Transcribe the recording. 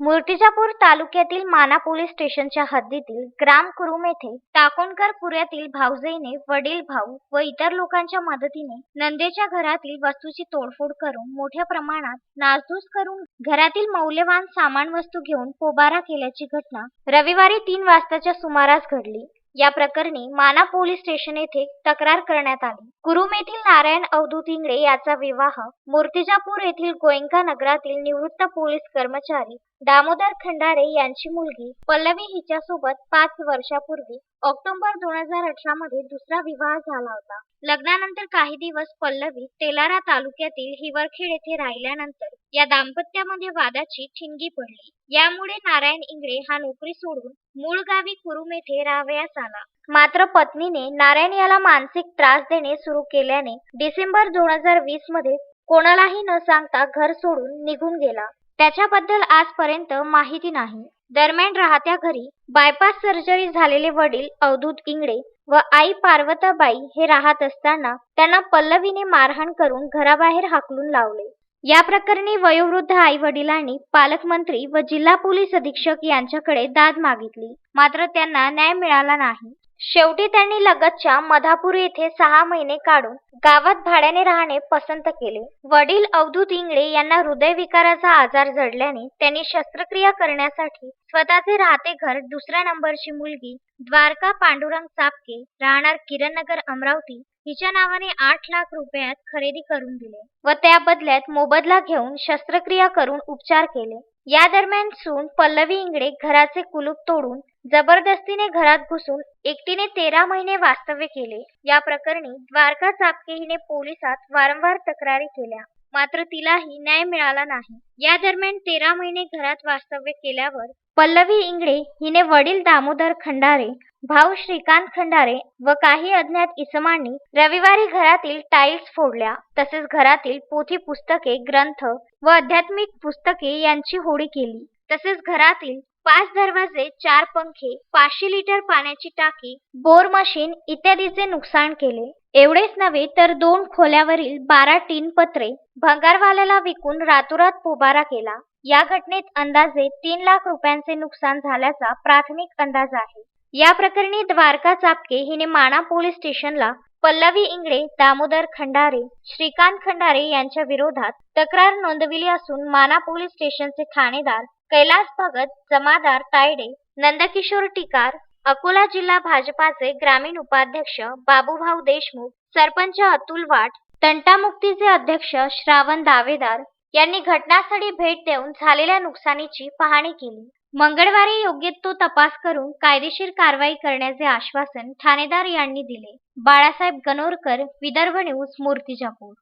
मूर्तिजापूर तालुक्यातील माना पोलीस स्टेशनच्या हद्दीतील ग्राम कुरुम येथे टाकोणकर पुऱ्यातील भाऊजेने वडील भाऊ व इतर लोकांच्या मदतीने नंदेच्या घरातील वस्तूची तोडफोड करून मोठ्या प्रमाणात नासधूस करून घरातील मौल्यवान सामान वस्तू घेऊन पोबारा केल्याची घटना रविवारी तीन वाजताच्या सुमारास घडली. या प्रकरणी माना पोलीस स्टेशन येथे तक्रार करण्यात आली. कुरुम येथील नारायण अवधूत इंगळे याचा विवाह मूर्तिजापूर येथील गोयंका नगरातील निवृत्त पोलीस कर्मचारी दामोदर खंडारे यांची मुलगी पल्लवी हिच्यासोबत पाच वर्षापूर्वी ऑक्टोबर दोन हजार अठरा मध्ये दुसरा विवाह झाला होता. लग्नानंतर काही दिवस पल्लवी तेलारा तालुक्यातील हिवरखेड येथे राहिल्यानंतर या दाम्पत्यामध्ये वादाची ठिणगी पडली. यामुळे नारायण इंगळे हा नोकरी सोडून मूळ गावी कुरुम येथे राहावयास आला. मात्र पत्नीने नारायण याला मानसिक त्रास देणे सुरू केल्याने डिसेंबर दोन हजार वीसमध्ये कोणालाही न सांगता घर सोडून निघून गेला. त्याच्याबद्दल आजपर्यंत माहिती नाही. दरम्यान राहत्या घरी बायपास सर्जरी झालेले वडील अवधूत इंगळे व आई पार्वताबाई हे राहत असताना त्यांना पल्लवीने मारहाण करून घराबाहेर हाकलून लावले. या प्रकरणी वयोवृद्ध आई वडिलांनी पालकमंत्री व जिल्हा पोलीस अधीक्षक यांच्याकडे दाद मागितली. मात्र त्यांना न्याय मिळाला नाही. शेवटी त्यांनी लगतच्या मधापूर येथे सहा महिने काढून गावात भाड्याने राहणे पसंत केले. वडील अवधूत इंगळे यांना हृदयविकाराचा आजार जडल्याने त्यांनी शस्त्रक्रिया करण्यासाठी स्वतःचे राहते घर दुसऱ्या नंबरची मुलगी द्वारका पांडुरंग चापके राहणार किरणनगर अमरावती हिच्या नावाने आठ लाख रुपयात खरेदी करून दिले व त्या बदल्यात मोबदला घेऊन शस्त्रक्रिया करून उपचार केले. या दरम्यान सून पल्लवी इंगळे घराचे कुलूप तोडून जबरदस्तीने घरात घुसून एकटीने तेरा महिने वास्तव्य केले. या प्रकरणी द्वारका चापके हिने पोलिसात वारंवार तक्रारी केल्या. मात्र तिलाही न्याय मिळाला नाही. या दरम्यान तेरा महिने घरात वास्तव्य केल्यावर पल्लवी इंगळे हिने वडील दामोदर खंडारे भाऊ श्रीकांत खंडारे व काही अज्ञात इसमांनी रविवारी घरातील टाईल्स फोडल्या. तसेच घरातील पोथी पुस्तके ग्रंथ व आध्यात्मिक पुस्तके यांची होडी केली. तसेच घरातील पाच दरवाजे चार पंखे पाचशे लिटर पाण्याची टाकी बोर मशीन इत्यादीचे नुकसान केले. एवढेच नव्हे तर दोन खोल्यावरील बारा टीन पत्रे भंगारवाल्याला विकून रातोरात पोबारा केला. या घटनेत अंदाजे तीन लाख रुपयांचे नुकसान झाल्याचा प्राथमिक अंदाज आहे. या प्रकरणी द्वारका चापके हिने माणा पोलीस स्टेशनला पल्लवी इंगळे दामोदर खंडारे श्रीकांत खंडारे यांच्या विरोधात तक्रार नोंदविली असून माना पोलीस स्टेशनचे ठाणेदार कैलास भगत जमादार तायडे नंदकिशोर टिकार अकोला जिल्हा भाजपाचे ग्रामीण उपाध्यक्ष बाबूभाऊ देशमुख सरपंच अतुल वाट तंटामुक्तीचे अध्यक्ष श्रावण दावेदार यांनी घटनास्थळी भेट देऊन झालेल्या नुकसानीची पाहणी केली. मंगळवारी योग्य तो तपास करून कायदेशीर कारवाई करण्याचे आश्वासन ठाणेदार यांनी दिले. बाळासाहेब गणोरकर विदर्भ न्यूज मूर्तिजापूर.